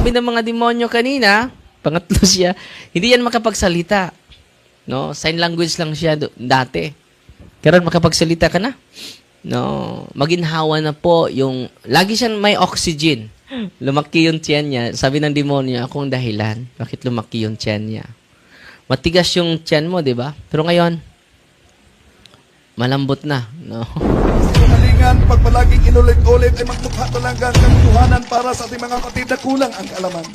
Sabi ng mga demonyo kanina, pangatlo siya, hindi yan makapagsalita. No, sign language lang siya do- dati. Karon makapagsalita ka na. No, maginhawa na po yung lagi siyang may oxygen. Lumaki yung tiyan niya. Sabi ng demonyo, akong dahilan. Bakit lumaki yung tiyan niya? Matigas yung tiyan mo, di ba? Pero ngayon, malambot na. No? Kinalingan, pag palaging inulit-ulit ay magmukha talaga ang katotohanan para sa ating mga kapatid na kulang ang kaalaman.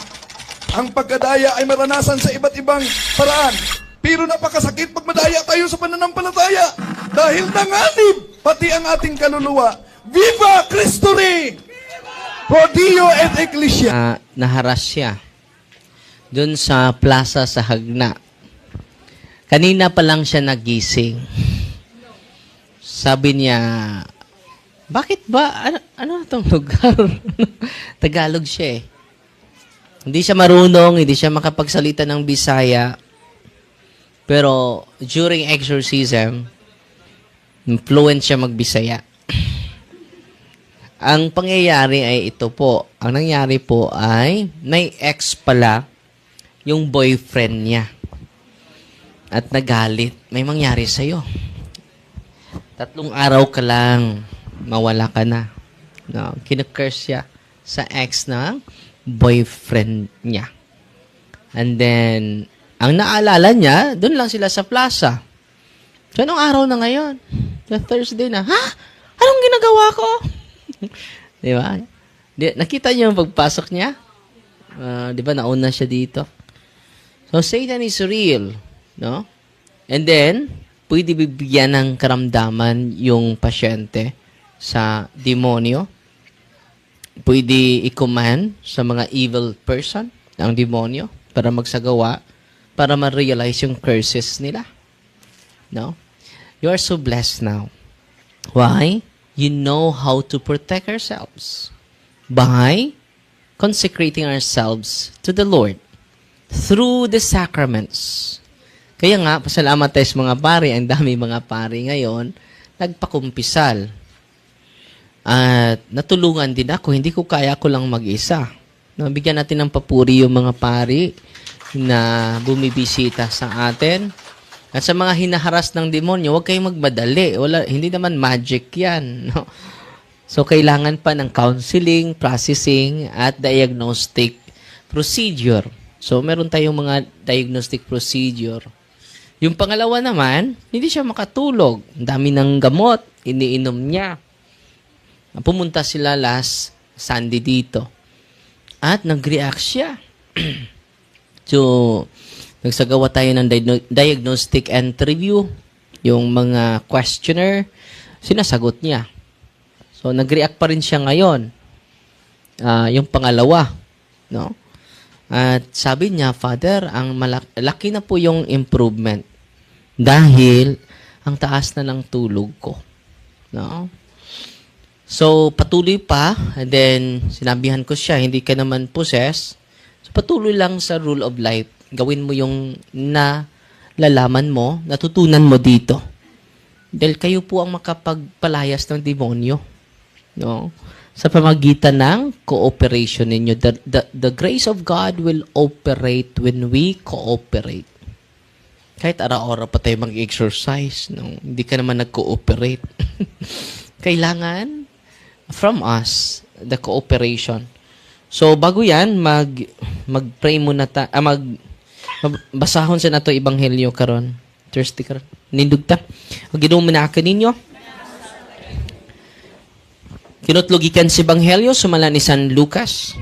Ang pagkadaya ay maranasan sa iba't ibang paraan. Pero napakasakit pag madaya tayo sa pananampalataya. Dahil nanganib pati ang ating kaluluwa. Viva Cristo Rey! Pro Dio et Ecclesia. na naharas siya doon sa plaza sa Hagna. Kanina pa lang siya nagising. Sabi niya, bakit ba? Ano, ano na tong lugar? Tagalog siya eh. Hindi siya marunong, hindi siya makapagsalita ng Bisaya. Pero during exorcism, fluent siya magbisaya. Ang pangyayari ay ito po. Ang nangyari po ay may ex pala yung boyfriend niya. At nagalit. May mangyari sa'yo. Tatlong araw ka lang, mawala ka na. No, kinukurse siya sa ex ng boyfriend niya. And then, ang naalala niya, doon lang sila sa plaza. So, anong araw na ngayon? The Thursday na. Ha? Anong ginagawa ko? di ba? Di, nakita niyo yung pagpasok niya? Ah, di ba, nauna siya dito. So, Satan is real. No? And then, pwede bibigyan ng karamdaman yung pasyente sa demonyo. Pwede i-command sa mga evil person, ang demonyo, para magsagawa, para ma-realize yung curses nila. No? You are so blessed now. Why? You know how to protect ourselves by consecrating ourselves to the Lord through the sacraments. Kaya nga, pasalamat tayo sa mga pari. Ang dami mga pari ngayon, nagpakumpisal. At natulungan din ako. Hindi ko kaya ko lang mag-isa. Nabigyan natin ng papuri yung mga pari na bumibisita sa atin. At sa mga hinaharas ng demonyo, huwag kayong magmadali. Wala, hindi naman magic yan. No? So, kailangan pa ng counseling, processing, at diagnostic procedure. So, meron tayong mga diagnostic procedure. Yung pangalawa naman, hindi siya makatulog. Ang dami ng gamot, iniinom niya. Pumunta sila last Sunday dito. At nag-react siya. so, nagsagawa tayo ng diagno- diagnostic interview. Yung mga questionnaire, sinasagot niya. So, nag-react pa rin siya ngayon. Ah, yung pangalawa, no? At sabi niya, Father, ang malaki, laki na po yung improvement dahil ang taas na ng tulog ko. No? So, patuloy pa, and then sinabihan ko siya, hindi ka naman possess. So, patuloy lang sa rule of life. Gawin mo yung nalalaman mo, natutunan mo dito. Dahil kayo po ang makapagpalayas ng demonyo. No? Sa pamagitan ng cooperation ninyo. The, the, the grace of God will operate when we cooperate. Kahit araw-araw pa tayo mag-exercise, no? hindi ka naman nag-cooperate. Kailangan from us the cooperation. So bago 'yan, mag mag-pray muna ta ah, mag basahon sa nato ebanghelyo karon. Thirsty karon. Nindug ta. Og Ginoo manaka ninyo. Kinutlugikan si Ebanghelyo sumala ni San Lucas.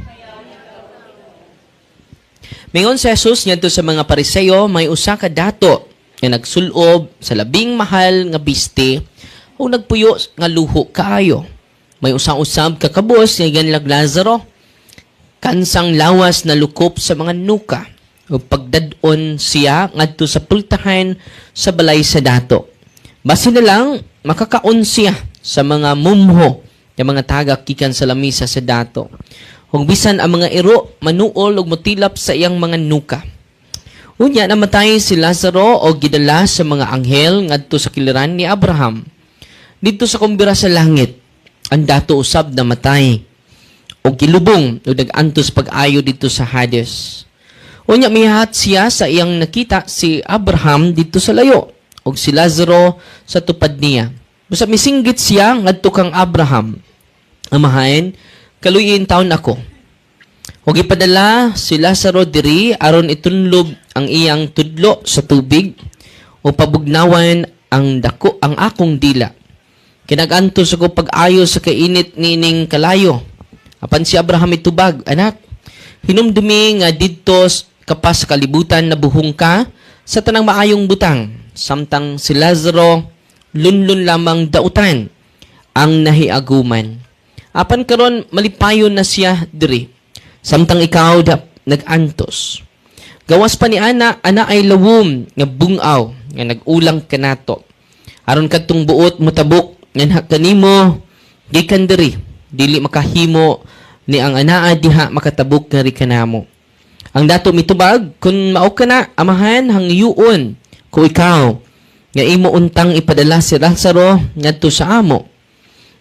Mingon si Jesus ngadto sa mga Pariseo may usa ka dato nga nagsulob sa labing mahal nga biste o nagpuyo nga luho kaayo. May usang usab ka kabos nga ganlag Lazaro kansang lawas na lukop sa mga nuka o pagdadon siya ngadto sa pultahan sa balay sa dato. Basi na lang makakaon siya sa mga mumho ng mga tagak kikan sa lamisa sa dato. Ug bisan ang mga iro manuol ug motilap sa iyang mga nuka. Unya namatay si Lazaro o gidala sa mga anghel ngadto sa kiliran ni Abraham. Dito sa kumbira sa langit, ang dato usab namatay. o kilubong o nag-antos pag-ayo dito sa Hades. Unya mihat siya sa iyang nakita si Abraham dito sa layo o si Lazaro sa tupad niya. Basta misinggit siya ngadto kang Abraham. Amahain, kaluyin taon ako. Huwag ipadala si Lazaro diri aron itunlob ang iyang tudlo sa tubig o pabugnawan ang dako ang akong dila. Kinagantos ako pag-ayo sa kainit nining kalayo. Apan si Abraham itubag, anak, hinumdumi nga didto kapas kalibutan na buhong ka sa tanang maayong butang. Samtang si Lazaro lunlun lamang dautan ang nahiaguman. Apan karon malipayon na siya diri. Samtang ikaw da, nag-antos. Gawas pa ni ana, ana ay lawom nga bungaw nga nagulang kanato. Aron kadtong buot motabok nga kanimo gikan diri dili makahimo ni ang anaa diha makatabok nga ri kanamo. Ang dato mitubag kun mao ka na amahan hangyuon ko ikaw nga imo untang ipadala si Lazaro ngadto sa amo.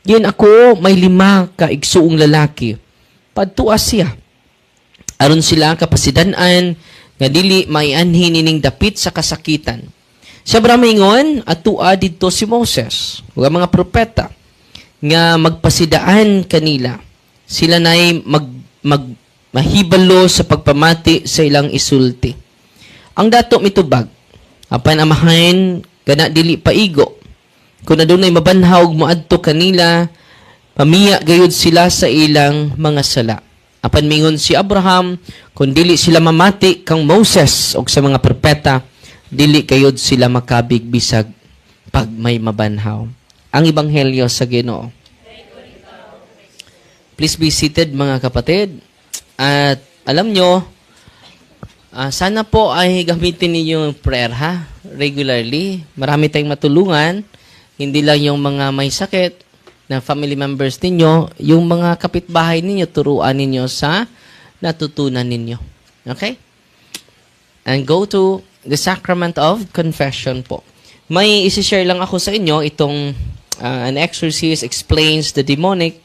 Diyan ako may lima ka igsuong lalaki. Padtuas siya aron sila kapasidanan nga dili maianhi nining dapit sa kasakitan. Sa bramingon atua didto si Moses ang mga propeta nga magpasidaan kanila. Sila nay mag, mag mahibalo sa pagpamati sa ilang isulti. Ang dato mitubag apan amahain kana dili paigo kung adunay mabanhaw og moadto kanila pamiya gayud sila sa ilang mga sala. Apan mingon si Abraham, kung dili sila mamati kang Moses o sa mga propeta, dili kayod sila makabig bisag pag may mabanhaw. Ang Ebanghelyo sa Ginoo. Please be seated mga kapatid. At alam nyo, ah, sana po ay gamitin ninyo yung prayer ha, regularly. Marami tayong matulungan. Hindi lang yung mga may sakit, na family members ninyo, yung mga kapitbahay ninyo, turuan ninyo sa natutunan ninyo. Okay? And go to the sacrament of confession po. May isi-share lang ako sa inyo itong uh, an exorcist explains the demonic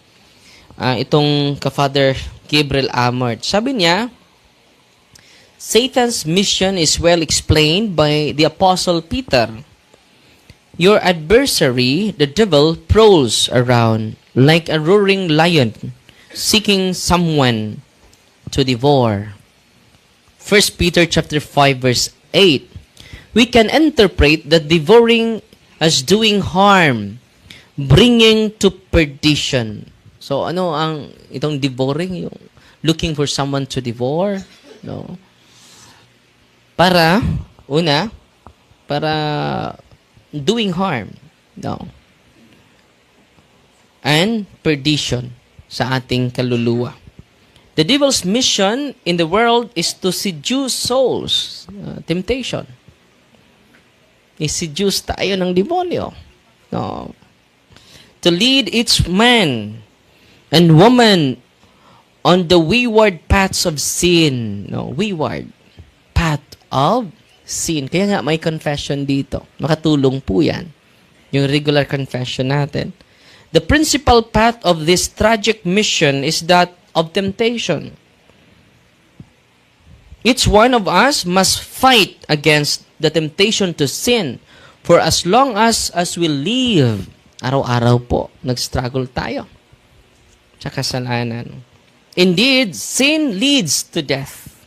uh, itong ka-Father Gabriel Amart. Sabi niya, Satan's mission is well explained by the Apostle Peter. Your adversary, the devil, prowls around like a roaring lion, seeking someone to devour. 1 Peter chapter 5 verse 8. We can interpret the devouring as doing harm, bringing to perdition. So ano ang itong devouring yung looking for someone to devour, no? Para una para doing harm, no? And perdition sa ating kaluluwa. The devil's mission in the world is to seduce souls. Uh, temptation. I-seduce tayo ng demonyo. No. To lead each man and woman on the wayward paths of sin. No, wayward path of sin. Kaya nga may confession dito. Makatulong po yan. Yung regular confession natin. The principal path of this tragic mission is that of temptation. Each one of us must fight against the temptation to sin for as long as as we live. Araw-araw po, nag-struggle tayo sa kasalanan. Indeed, sin leads to death.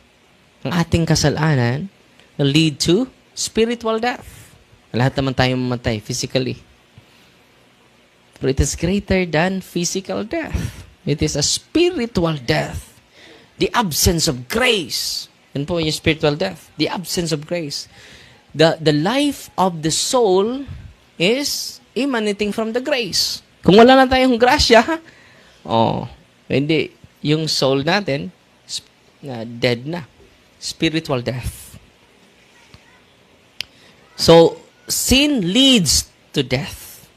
Ang ating kasalanan lead to spiritual death. Lahat naman tayo mamatay physically. But it is greater than physical death. It is a spiritual death. The absence of grace. Yan po yung spiritual death. The absence of grace. The, the life of the soul is emanating from the grace. Kung wala na tayong grasya, oh, hindi, yung soul natin, na dead na. Spiritual death. So, sin leads to death.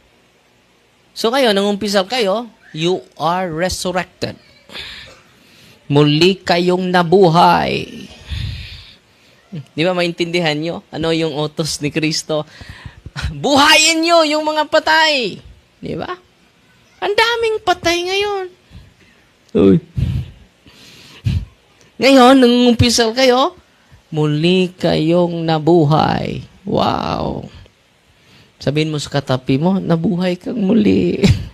So kayo, nang umpisal kayo, you are resurrected. Muli kayong nabuhay. Di ba maintindihan nyo? Ano yung utos ni Kristo? Buhayin nyo yung mga patay. Di ba? Ang daming patay ngayon. Uy. Ngayon, nangungumpisal kayo, muli kayong nabuhay. Wow. Sabihin mo sa katapi mo, nabuhay kang muli.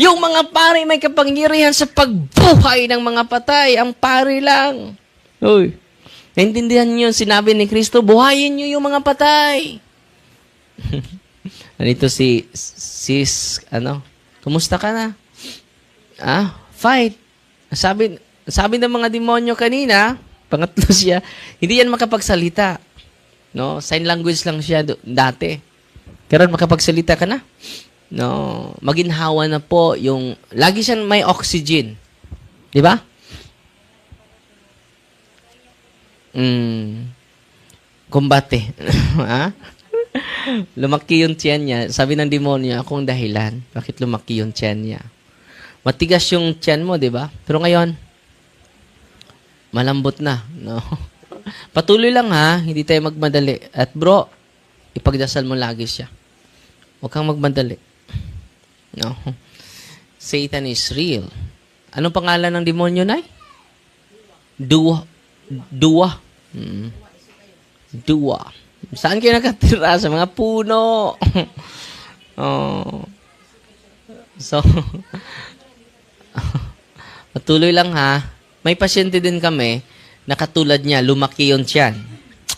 yung mga pari may kapangyarihan sa pagbuhay ng mga patay. Ang pari lang. Uy. Naintindihan niyo, sinabi ni Kristo, buhayin niyo yung mga patay. Nandito si sis, ano, kumusta ka na? Ah, fight. Sabi, sabi ng mga demonyo kanina, pangatlo siya, hindi yan makapagsalita. No, sign language lang siya do- dati. Pero makapagsalita ka na. No, maginhawa na po yung lagi siyang may oxygen. 'Di ba? Mm. Kumbate. ha? lumaki yung tiyan niya. Sabi ng demonyo, akong dahilan. Bakit lumaki yung tiyan niya? Matigas yung tiyan mo, di ba? Pero ngayon, malambot na. No? Patuloy lang ha, hindi tayo magmadali. At bro, ipagdasal mo lagi siya. Huwag kang magmadali. No? Satan is real. Anong pangalan ng demonyo, Nay? Dua. Dua. Mm. Dua. Saan kayo nakatira? Sa mga puno. oh. So, patuloy lang ha. May pasyente din kami na katulad niya, lumaki yung tiyan.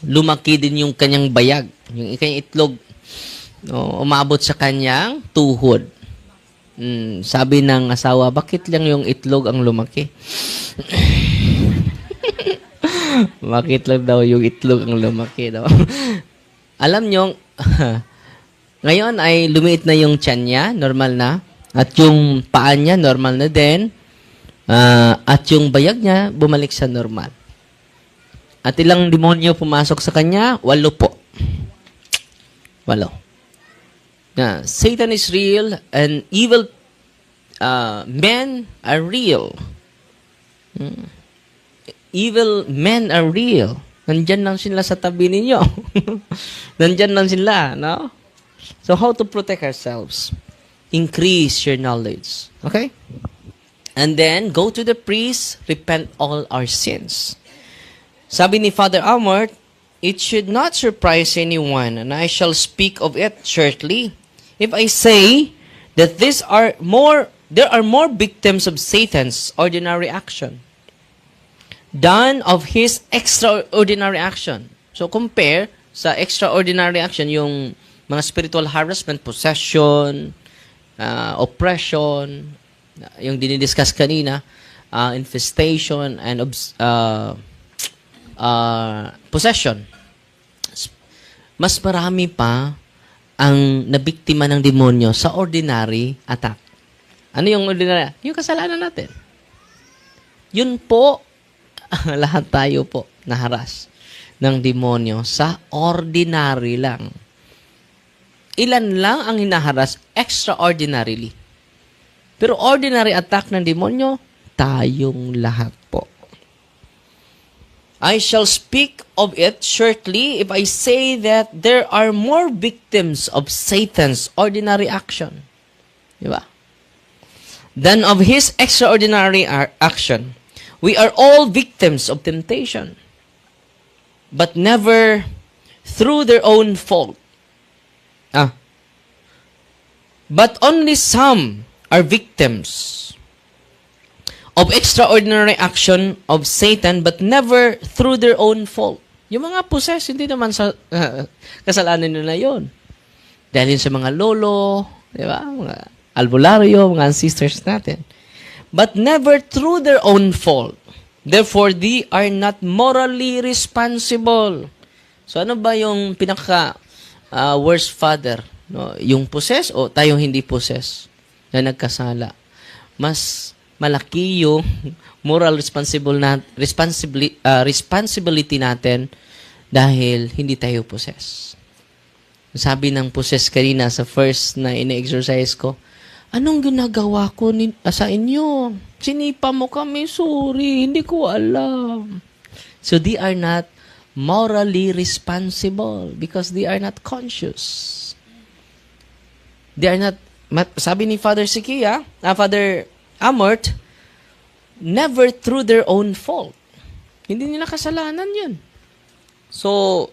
Lumaki din yung kanyang bayag. Yung kanyang itlog. No, umabot sa kanyang tuhod. Mm, sabi ng asawa, bakit lang yung itlog ang lumaki? bakit lang daw yung itlog ang lumaki daw? Alam nyo, ngayon ay lumiit na yung tiyan niya, normal na. At yung paa niya, normal na din. Ah, at yung bayag niya, bumalik sa normal. At ilang demonyo pumasok sa kanya? Walo po. Walo. Satan is real and evil uh, men are real. Hmm. Evil men are real. Nandyan lang sila sa tabi ninyo. Nandyan lang sila, no? So how to protect ourselves? Increase your knowledge. Okay? And then, go to the priest, repent all our sins. Sabi ni Father Amort, It should not surprise anyone, and I shall speak of it shortly. If I say that these are more, there are more victims of Satan's ordinary action than of his extraordinary action. So compare sa extraordinary action yung mga spiritual harassment, possession, uh, oppression, yung dinidiscuss kanina, uh, infestation, and obs- uh, uh, possession. Mas marami pa ang nabiktima ng demonyo sa ordinary attack. Ano yung ordinary? Yung kasalanan natin. Yun po, lahat tayo po naharas ng demonyo sa ordinary lang. Ilan lang ang hinaharas extraordinarily. Pero ordinary attack ng demonyo, tayong lahat. I shall speak of it shortly if I say that there are more victims of Satan's ordinary action. Than of his extraordinary action. We are all victims of temptation, but never through their own fault. Ah. But only some are victims of extraordinary action of Satan but never through their own fault. Yung mga possess, hindi naman sa uh, kasalanan nila yon. Dahil yun sa mga lolo, di ba? Mga albularyo, mga ancestors natin. But never through their own fault. Therefore, they are not morally responsible. So, ano ba yung pinaka uh, worst father? No? Yung possess o tayong hindi possess na nagkasala? Mas malaki yung moral responsible na responsibili, uh, responsibility natin dahil hindi tayo possess. Sabi ng possess kanina sa first na ine-exercise ko, anong ginagawa ko ni, ah, sa inyo? Sinipa mo kami, sorry, hindi ko alam. So they are not morally responsible because they are not conscious. They are not, sabi ni Father Sikia, ah, Father Amort, never through their own fault. Hindi nila kasalanan yun. So,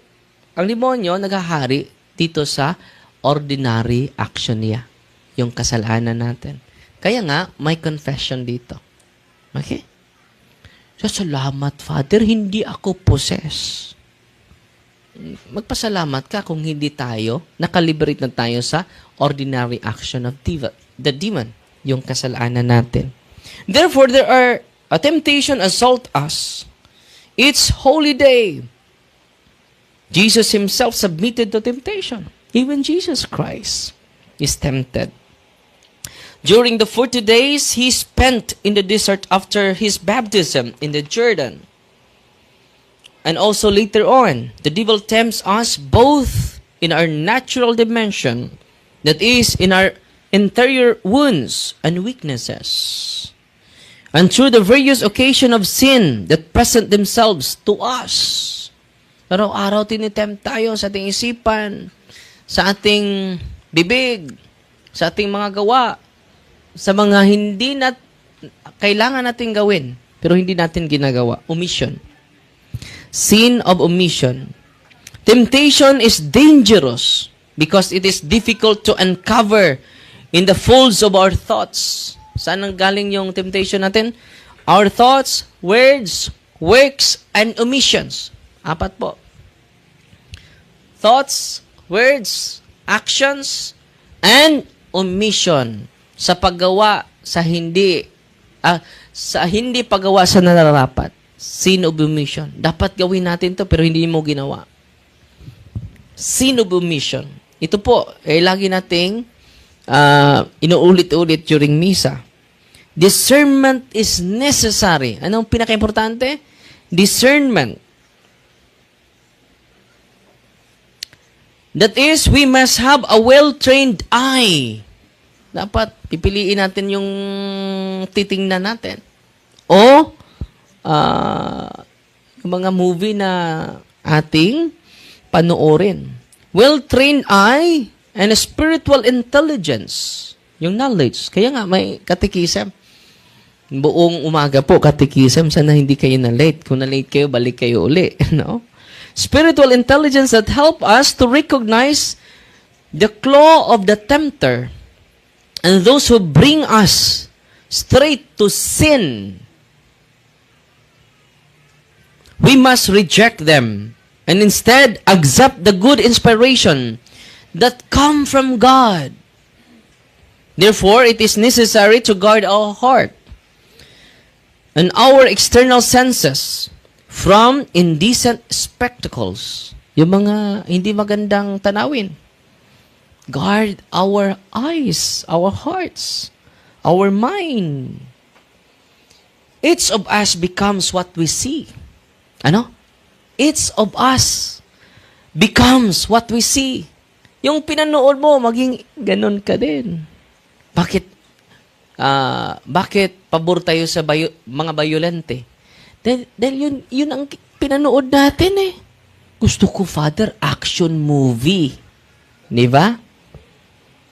ang demonyo naghahari dito sa ordinary action niya. Yung kasalanan natin. Kaya nga, may confession dito. Okay? So, salamat, Father, hindi ako possess. Magpasalamat ka kung hindi tayo, nakaliberate na tayo sa ordinary action of diva, the demon, yung kasalanan natin. Therefore, there are a temptation assault us. It's holy day. Jesus himself submitted to temptation. Even Jesus Christ is tempted. During the 40 days he spent in the desert after his baptism in the Jordan. And also later on, the devil tempts us both in our natural dimension, that is, in our interior wounds and weaknesses, and through the various occasion of sin that present themselves to us. Araw-araw tinitempt tayo sa ating isipan, sa ating bibig, sa ating mga gawa, sa mga hindi na kailangan natin gawin, pero hindi natin ginagawa. Omission. Sin of omission. Temptation is dangerous because it is difficult to uncover in the folds of our thoughts. Saan ang galing yung temptation natin? Our thoughts, words, works, and omissions. Apat po. Thoughts, words, actions, and omission sa paggawa sa hindi ah, sa hindi paggawa sa nararapat. Sin of omission. Dapat gawin natin to pero hindi mo ginawa. Sin of omission. Ito po, eh, lagi nating ah, inuulit-ulit during misa. Discernment is necessary. Anong pinaka-importante? Discernment. That is, we must have a well-trained eye. Dapat pipiliin natin yung titingnan natin. O, yung mga movie na ating panoorin. Well-trained eye and spiritual intelligence. Yung knowledge. Kaya nga, may katikism. Buong umaga po, katikism. Sana hindi kayo na late. Kung na late kayo, balik kayo uli. No? Spiritual intelligence that help us to recognize the claw of the tempter and those who bring us straight to sin. We must reject them and instead accept the good inspiration that come from God. Therefore, it is necessary to guard our heart and our external senses from indecent spectacles. Yung mga hindi magandang tanawin. Guard our eyes, our hearts, our mind. Each of us becomes what we see. Ano? Each of us becomes what we see. Yung pinanood mo, maging ganun ka din. Bakit? ah bakit pabor tayo sa bayo, mga bayolente? Dahil, dahil yun, yun ang pinanood natin eh. Gusto ko, Father, action movie. Di ba?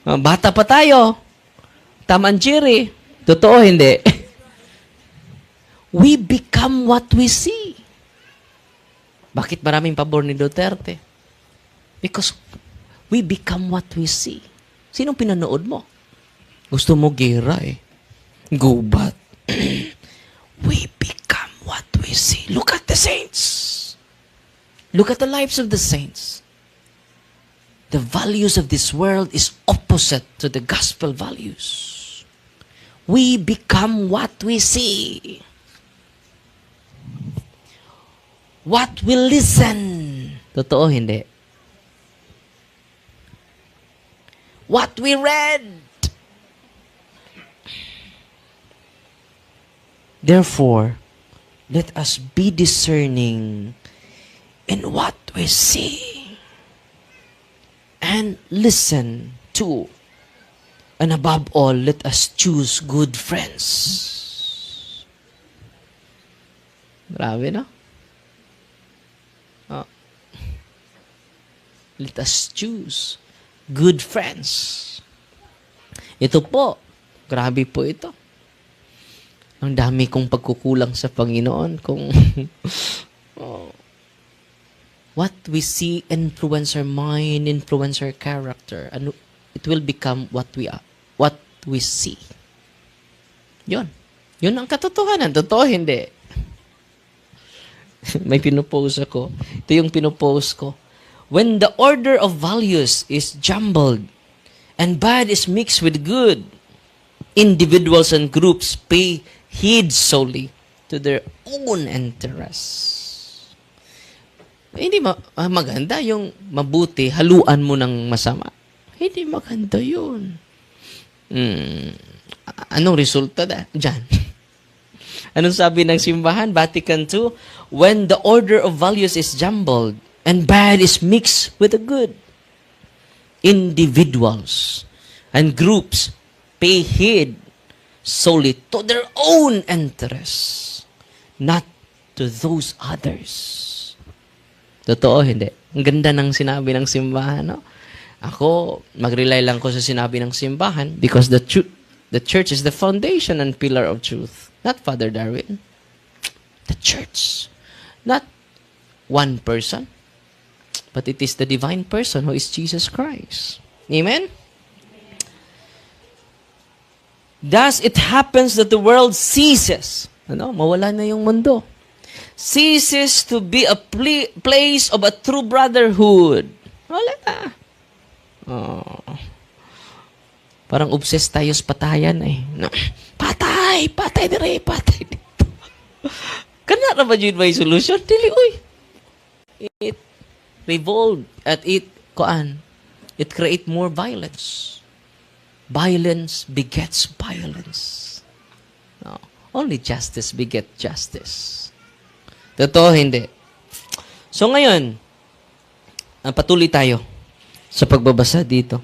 Ah, Bata pa tayo. Taman Jerry. Totoo, hindi. we become what we see. Bakit maraming pabor ni Duterte? Because we become what we see. Sinong pinanood mo? Gusto mo gera eh. Gubat. we become what we see. Look at the saints. Look at the lives of the saints. The values of this world is opposite to the gospel values. We become what we see. What we listen. Totoo, hindi. What we read. Therefore, let us be discerning in what we see and listen to. And above all, let us choose good friends. Grabe, no? Oh. Let us choose good friends. Ito po, grabe po ito. Ang dami kong pagkukulang sa Panginoon kung Oh. What we see influence our mind, influence our character. Ano, it will become what we are, what we see. Yun. Yun ang katotohanan. Totoo, hindi. May pinupost ako. Ito yung pinupost ko. When the order of values is jumbled and bad is mixed with good, individuals and groups pay heed solely to their own interests. Hindi ah, maganda yung mabuti, haluan mo ng masama. Hindi maganda yun. Hmm. Anong resulta da? Diyan. Anong sabi ng simbahan? Vatican II, when the order of values is jumbled and bad is mixed with the good, individuals and groups pay heed solely to their own interests, not to those others. Totoo, hindi. Ang ganda ng sinabi ng simbahan, no? Ako, mag-rely lang ko sa sinabi ng simbahan because the truth, the church is the foundation and pillar of truth. Not Father Darwin. The church. Not one person. But it is the divine person who is Jesus Christ. Amen? Thus, it happens that the world ceases. Ano? Mawala na yung mundo. Ceases to be a pl- place of a true brotherhood. Wala na. Oh. Parang obsessed tayo sa patayan eh. No. Patay! Patay dire! Patay dito. Kana ra ba yun may solution? Dili, uy. It revolve at it, kuan, it create more violence. Violence begets violence. No. Only justice beget justice. Totoo, hindi. So ngayon, ah, patuloy tayo sa pagbabasa dito.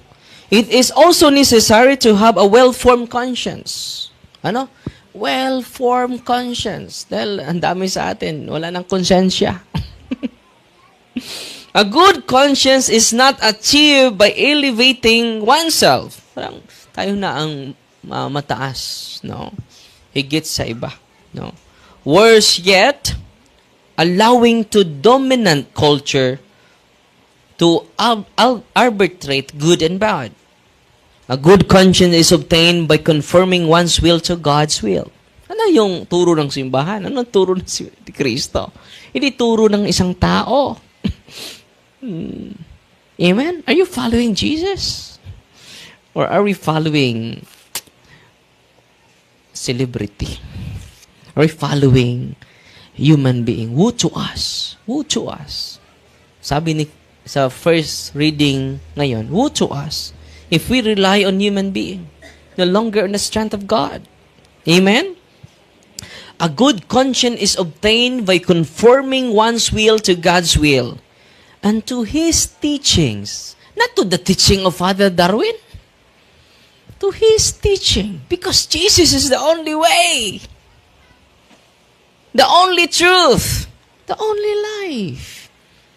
It is also necessary to have a well-formed conscience. Ano? Well-formed conscience. Dahil ang dami sa atin, wala nang konsensya. A good conscience is not achieved by elevating oneself. Parang tayo na ang uh, mataas, no? Higit sa iba, no? Worse yet, allowing to dominant culture to ab- ab- arbitrate good and bad. A good conscience is obtained by conforming one's will to God's will. Ano yung turo ng simbahan? Ano turo ng si Kristo? Hindi turo ng isang tao. Hmm. Amen? Are you following Jesus? Or are we following celebrity? Are we following human being? Who to us? Who to us? Sabi ni sa first reading ngayon, who to us? If we rely on human being, no longer on the strength of God. Amen? A good conscience is obtained by conforming one's will to God's will and to His teachings. Not to the teaching of Father Darwin. To His teaching. Because Jesus is the only way. The only truth. The only life.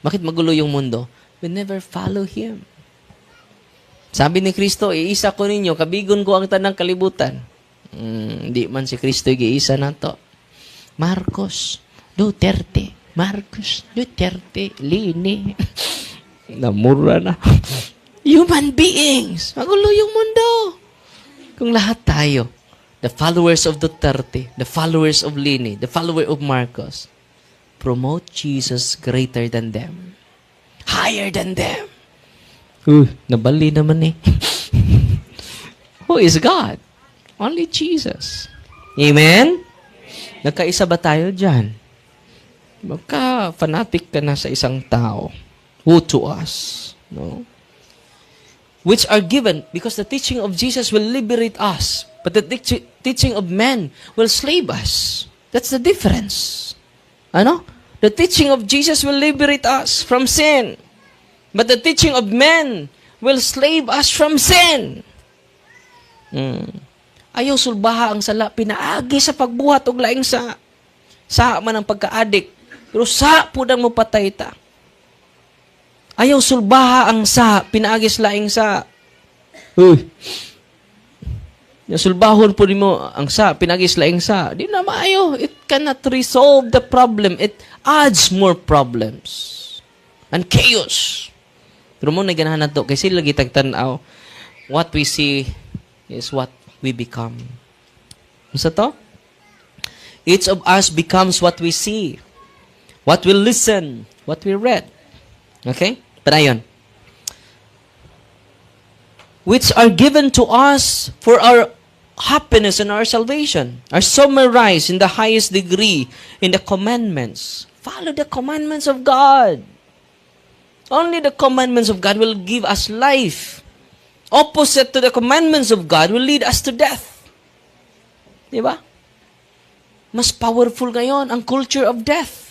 Bakit magulo yung mundo? We never follow Him. Sabi ni Kristo, iisa ko ninyo, kabigon ko ang tanang kalibutan. Hmm, Hindi man si Kristo iisa na to. Marcos, Duterte, Marcos, Duterte, Lini. Namura na. Human beings. Magulo yung mundo. Kung lahat tayo, the followers of Duterte, the followers of Lini, the follower of Marcos, promote Jesus greater than them. Higher than them. Uy, nabali naman eh. Who is God? Only Jesus. Amen? Nagkaisa ba tayo dyan? Magka-fanatic ka na sa isang tao. Who to us? No? Which are given because the teaching of Jesus will liberate us. But the teach- teaching of men will slave us. That's the difference. Ano? The teaching of Jesus will liberate us from sin. But the teaching of men will slave us from sin. Mm. Ayaw sulbaha ang sala, pinaagi sa pagbuhat og laing sa sa man ang pagkaadik. Pero sa pudang mo patay ta. Ayaw sulbaha ang sa, pinaagi sa laing sa. Uy. Sulbahon po mo ang sa, pinagi sa laing sa. Di na maayo. It cannot resolve the problem. It adds more problems and chaos. Pero mo naganahan na to, kasi lagi tagtanaw, what we see is what we become. Ano to? Each of us becomes what we see, what we listen, what we read. Okay? Padayon. Which are given to us for our happiness and our salvation are summarized in the highest degree in the commandments. Follow the commandments of God. Only the commandments of God will give us life. Opposite to the commandments of God will lead us to death. Di? Mas powerful ngayon ang culture of death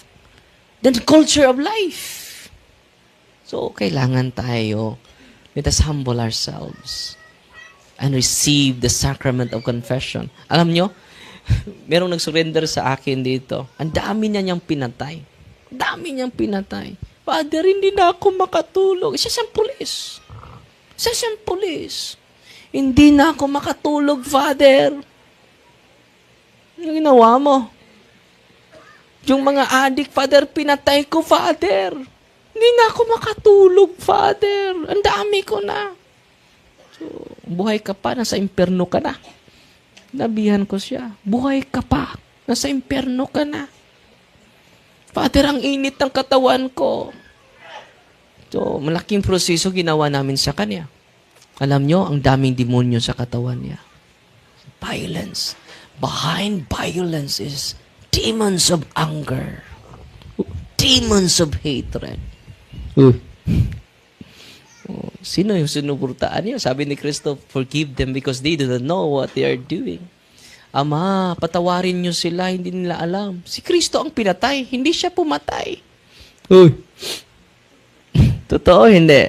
the culture of life. So, kailangan tayo, let us humble ourselves and receive the sacrament of confession. Alam nyo, merong nag-surrender sa akin dito. Ang dami niya niyang pinatay. Ang dami niyang pinatay. Father, hindi na ako makatulog. Isa siyang pulis. Isa siyang pulis. Hindi na ako makatulog, Father. Ano ginawa mo? Yung mga adik, Father, pinatay ko, Father. Hindi na ako makatulog, Father. Ang dami ko na. So, buhay ka pa, nasa impyerno ka na. Nabihan ko siya. Buhay ka pa, nasa impyerno ka na. Father, ang init ng katawan ko. So, malaking proseso ginawa namin sa kanya. Alam nyo, ang daming demonyo sa katawan niya. Violence. Behind violence is demons of anger. Demons of hatred. Oh, sino yung sinuportaan niyo? Sabi ni Kristo, forgive them because they do not know what they are doing. Ama, patawarin niyo sila, hindi nila alam. Si Kristo ang pinatay, hindi siya pumatay. Uy. Totoo, hindi.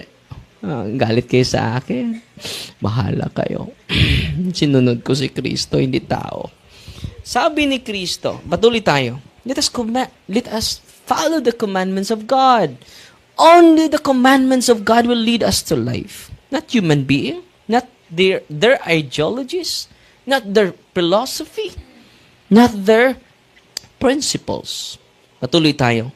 Ah, galit kayo sa akin. Bahala kayo. Sinunod ko si Kristo, hindi tao. Sabi ni Kristo, patuloy tayo. Let us comma- let us follow the commandments of God. Only the commandments of God will lead us to life. Not human being, not their their ideologies, not their philosophy, not their principles. Patuloy tayo.